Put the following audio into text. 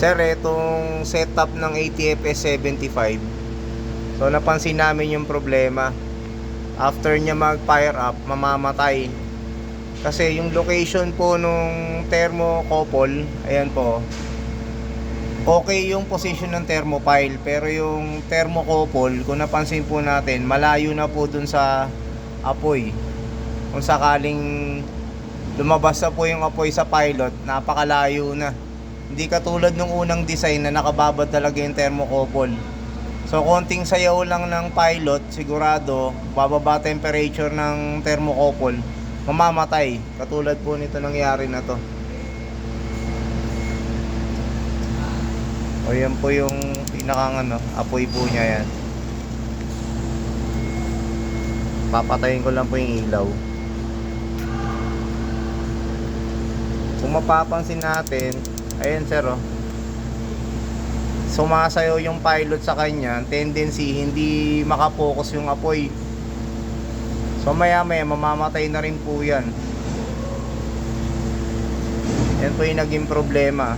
Sir, itong setup ng ATFS 75 So napansin namin yung problema. After niya mag-fire up, mamamatay. Kasi yung location po nung thermocouple Ayan po Okay yung position ng thermopile Pero yung thermocouple Kung napansin po natin Malayo na po dun sa apoy. Kung sakaling lumabas na po yung apoy sa pilot Napakalayo na hindi katulad nung unang design na nakababad talaga yung thermocouple. So konting sayaw lang ng pilot, sigurado bababa temperature ng thermocouple, mamamatay. Katulad po nito nangyari na to. O yan po yung pinakang ano, apoy po niya yan. Papatayin ko lang po yung ilaw. Kung mapapansin natin, Ayan sir oh. Sumasayaw yung pilot sa kanya, tendency hindi makapokus yung apoy. So maya maya mamamatay na rin po yan. Yan po yung naging problema.